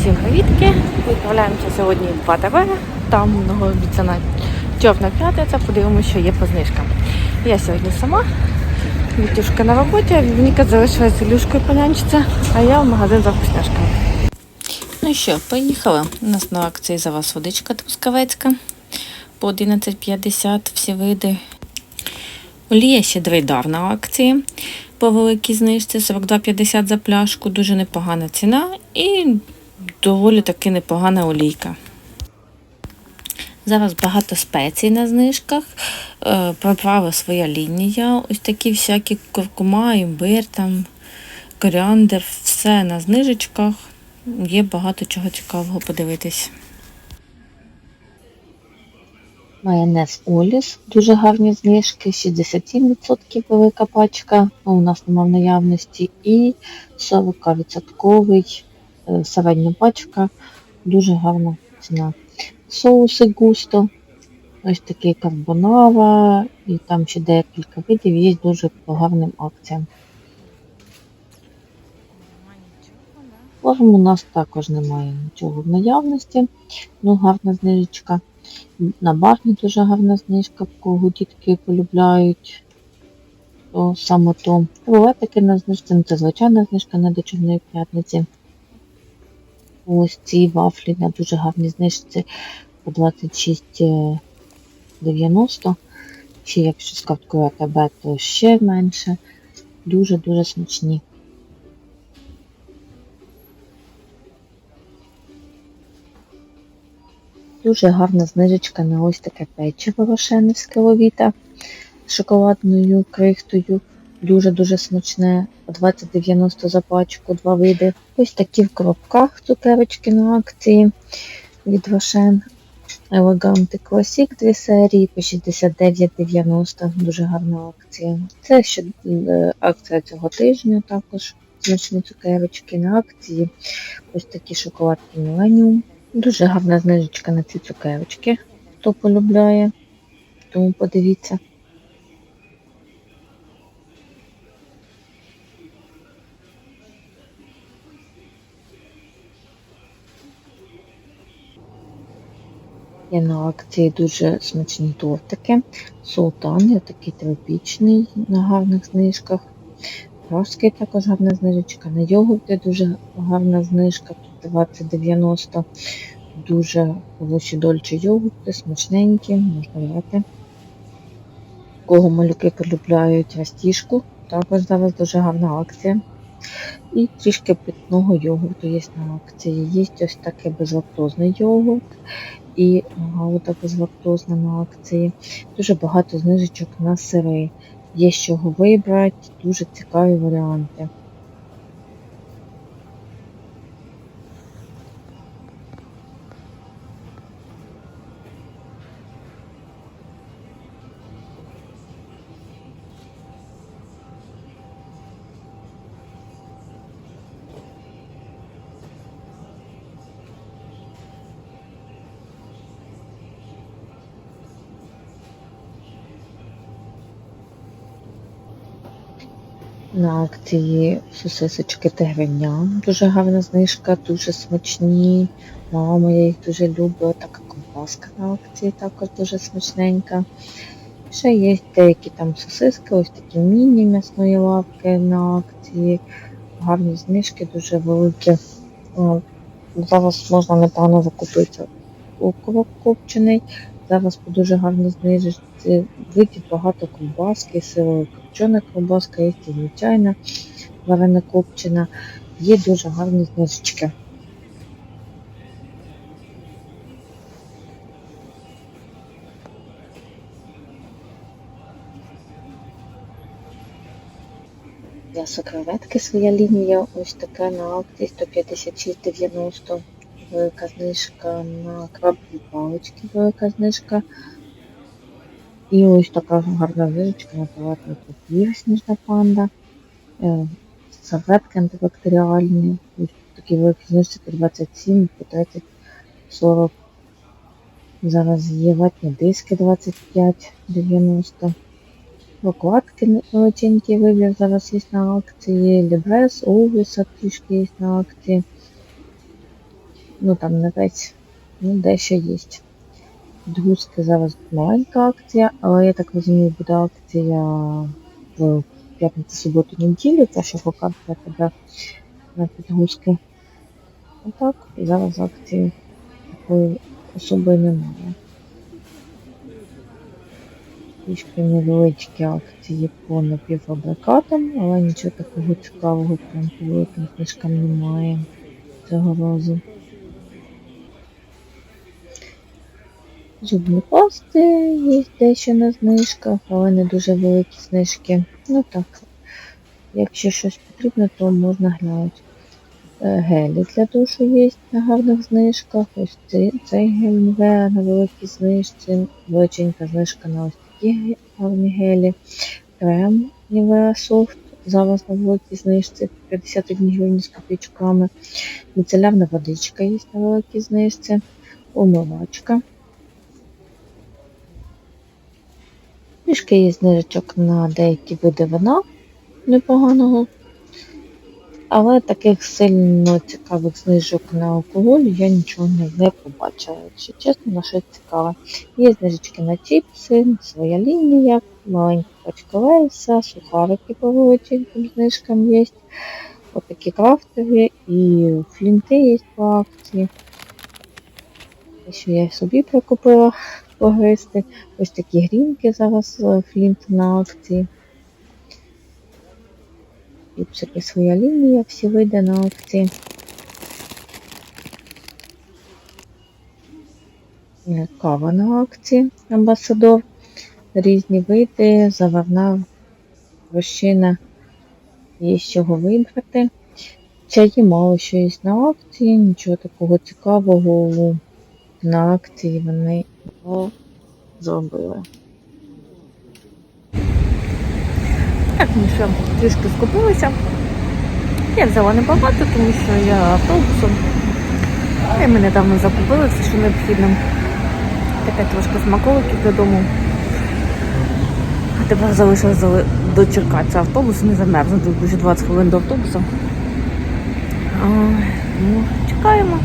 Усім привітки! Відправляємося сьогодні в АТБ. Там многообіцяна чорна п'ятниця. Подивимося, що є по знижкам. Я сьогодні сама. Вітюшка на роботі, а Вініка залишилась з Ілюшкою понянчиться, а я в магазин за вкусняшками. Ну що, поїхали. У нас на акції за вас водичка трускавецька по 11,50 всі види. Олія щедрий дар на акції по великій знижці 42,50 за пляшку. Дуже непогана ціна і доволі таки непогана олійка. Зараз багато спецій на знижках. Е, Приправа своя лінія. Ось такі всякі куркума, імбир, там, коріандр, все на знижечках. Є багато чого цікавого подивитись. Майонез Оліс, дуже гарні знижки, 67% велика пачка, у нас немає в наявності, і 40% е, середня пачка, дуже гарна ціна. Соуси густо, ось такий карбонара, і там ще декілька видів, є дуже по гарним акціям. Форм у нас також немає нічого в наявності, ну гарна знижечка. На барні дуже гарна знижка, кого дітки полюбляють. То саме то. Рулетики на знижці, ну, це звичайна знижка не до Чорної п'ятниці. Ось ці вафлі на дуже гарній знижці по 26,90. Ще якщо з карткою АТБ, то ще менше. Дуже-дуже смачні. Дуже гарна знижечка на ось таке печиво рошенівське ловіта з шоколадною крихтою. Дуже-дуже смачне. 20,90 за пачку, два види. Ось такі в коробках цукерочки на акції від Рошен. Елеганти Класік дві серії по 69,90. Дуже гарна акція. Це ще е, акція цього тижня також. Смачні цукерочки на акції. Ось такі шоколадки Millennium. Дуже гарна знижечка на ці цукерочки, хто полюбляє, тому подивіться. Є на акції дуже смачні тортики. Султан, є такий тропічний на гарних знижках. Рожський також гарна знижечка. На йогурти дуже гарна знижка. Тут 20,90. Дуже хороші дольчі йогурти, смачненькі, можна брати. Кого малюки полюбляють растіжку, також зараз дуже гарна акція. І трішки питного йогурту є на акції. Є ось такий безлактозний йогурт і гауда безлактозна на акції. Дуже багато знижечок на сири. Є з чого вибрати, дуже цікаві варіанти. На акції сосисочки тигриня. Дуже гарна знижка, дуже смачні. Мама моя їх дуже любить. Така ковбаска на акції також дуже смачненька. Ще є деякі там сосиски, ось такі міні м'ясної лавки на акції. Гарні знижки, дуже великі. Зараз можна непогано закупити окорок копчений. Зараз по дуже гарній знижці. Вийде багато ковбаски, сиро копчена ковбаска, є звичайна варена копчена. Є дуже гарні знижечки. М'ясо креветки своя лінія, ось така на акції 156,90. Велика знижка на крабові палички, велика знижка. І ось така гарна знижечка на туалетний папір, сніжна панда. Е, Серветки антибактеріальні. Ось такі великі знижки 27, по 30, 40. Зараз є ватні диски 25,90. Прокладки величенький вибір зараз є на акції. Лібрес, Олвіса трішки є на акції. Ну там не весь, ну дещо є. Підгузки зараз маленька акція, але я так розумію, буде акція в п'ятницю, суботу, неділю, та що покажете тебе на підгузки. Отак, і зараз акції такої особої немає. Трішки невеличкі акції по напівфабрикатам, але нічого такого цікавого прям по великим книжкам немає цього разу. Зубні пасти є дещо на знижках, але не дуже великі знижки. Ну так, якщо щось потрібно, то можна глянути. Е, Гелі для душу є на гарних знижках. Ось цей, цей гель Nivea на великій знижці. Величенька знижка на ось такі гарні гелі. Крем Nivea Soft зараз на великій знижці 51 гривень з копійчиками. Міцелярна водичка є на великій знижці. Умивачка. Трішки є знижечок на деякі види вина непоганого. Але таких сильно цікавих знижок на алкоголь я нічого не, побачила, якщо чесно, на щось цікаве. Є знижечки на чіпси, своя лінія, маленька пачка лейса, сухарики по величеньким знижкам є. Ось такі крафтові і флінти є по акції. Те, що я собі прикупила погристи. Ось такі грінки зараз е, флінт на акції. Ліпсики своя лінія, всі види на акції. Кава на акції, амбасадор. Різні види, заварна вощина, є з чого вибрати. Чаї мало що є на акції, нічого такого цікавого на акції вони не зробили. Так, ми ще трішки скупилися. Я взяла небагато, тому що я автобусом. І ми недавно закупили все, що необхідно. Таке трошки смаколиків додому. А тепер залишилось зали- дочекатися автобусу, не замерзнути, дуже 20 хвилин до автобуса. А, ну, чекаємо.